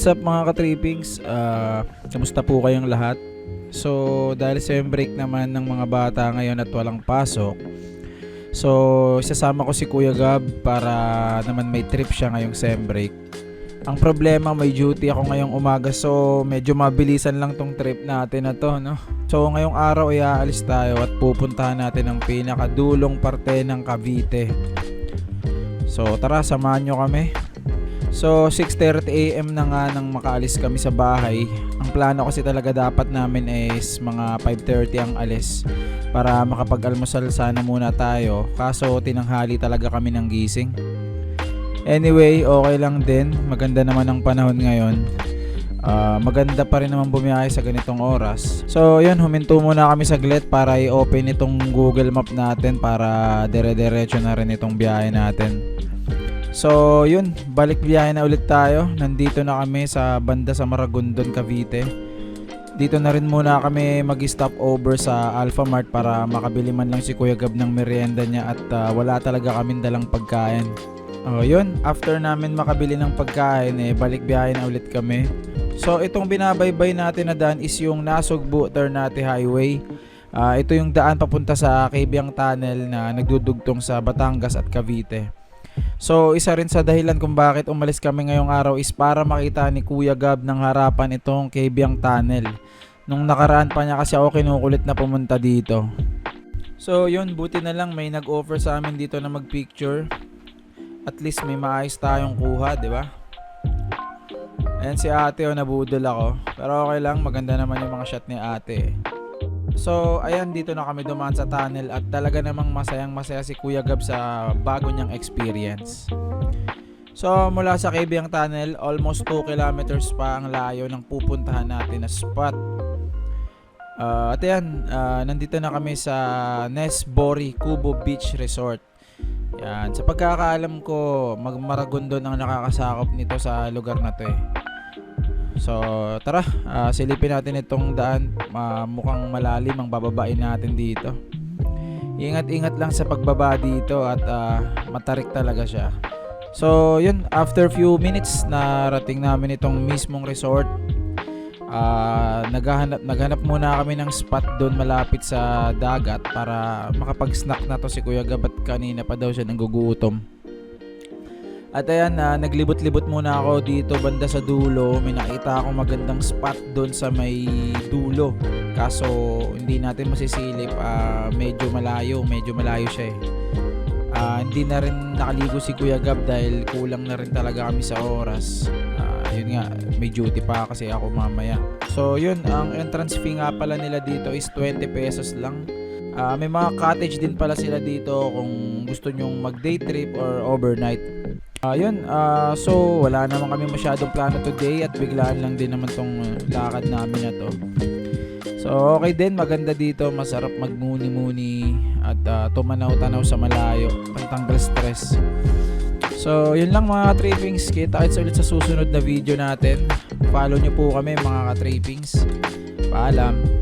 What's up mga ka-trippings? Uh, kamusta po kayong lahat? So, dahil sa break naman ng mga bata ngayon at walang pasok, so isasama ko si Kuya Gab para naman may trip siya ngayong sem break. Ang problema, may duty ako ngayong umaga so medyo mabilisan lang tong trip natin na to, no? So ngayong araw ay aalis tayo at pupuntahan natin ang pinakadulong parte ng Cavite. So tara, samahan nyo kami. So 6.30am na nga nang makaalis kami sa bahay. Ang plano kasi talaga dapat namin is mga 5.30 ang alis para makapag-almusal sana muna tayo. Kaso tinanghali talaga kami ng gising. Anyway, okay lang din. Maganda naman ang panahon ngayon. Ah, maganda pa rin naman bumiyahe sa ganitong oras. So, yun, huminto muna kami saglit para i-open itong Google Map natin para dire-diretso na rin itong biyahe natin. So, yun, balik biyahe na ulit tayo. Nandito na kami sa banda sa Maragondon, Cavite. Dito na rin muna kami mag-stop over sa Alpha Mart para makabili man lang si Kuya Gab ng merienda niya at ah, wala talaga kaming dalang pagkain. Oh, yun, after namin makabili ng pagkain, eh, balik biyahe na ulit kami. So, itong binabaybay natin na daan is yung Nasugbu Ternate Highway. Ah, ito yung daan papunta sa Kabyang Tunnel na nagdudugtong sa Batangas at Cavite. So, isa rin sa dahilan kung bakit umalis kami ngayong araw is para makita ni Kuya Gab ng harapan itong Kabyang Tunnel. Nung nakaraan pa niya kasi ako kinukulit na pumunta dito. So, yun, buti na lang may nag-offer sa amin dito na mag-picture. At least may maayos tayong kuha, di ba? Ayan si ate o nabudol ako. Pero okay lang, maganda naman yung mga shot ni ate. So, ayan dito na kami dumaan sa tunnel at talaga namang masayang masaya si Kuya Gab sa bago niyang experience. So, mula sa Kabyang Tunnel, almost 2 kilometers pa ang layo ng pupuntahan natin na spot. Ah, at ayan, ah, nandito na kami sa Nesbori Kubo Beach Resort. Yan, sa pagkakaalam ko, magmaragondon ang nakakasakop nito sa lugar na to eh. So, tara, ah, silipin natin itong daan. Ah, mukhang malalim ang bababain natin dito. Ingat-ingat lang sa pagbaba dito at ah, matarik talaga siya. So, yun, after few minutes, narating namin itong mismong resort. Ah, naghahanap naghanap muna kami ng spot doon malapit sa dagat para makapag-snack na to si Kuya Gab at kanina pa daw siya nagugutom. At ayan, na naglibot-libot muna ako dito banda sa dulo. May nakita akong magandang spot doon sa may dulo. Kaso hindi natin masisilip, ah, medyo malayo, medyo malayo siya eh. Ah, hindi na rin nakaligo si Kuya Gab dahil kulang na rin talaga kami sa oras. Ah, yun nga, may duty pa kasi ako mamaya. So yun, ang entrance fee nga pala nila dito is 20 pesos lang. Ah, may mga cottage din pala sila dito kung gusto nyong mag day trip or overnight. Ayun, ah so wala naman kami masyadong plano today at biglaan lang din naman tong uh, lakad namin na to. So okay din, maganda dito, masarap magmuni-muni at ah, tumanaw-tanaw sa malayo, pantanggal stress. So yun lang mga trippings, kita kits ulit sa susunod na video natin. Follow nyo po kami mga ka-trippings. Paalam.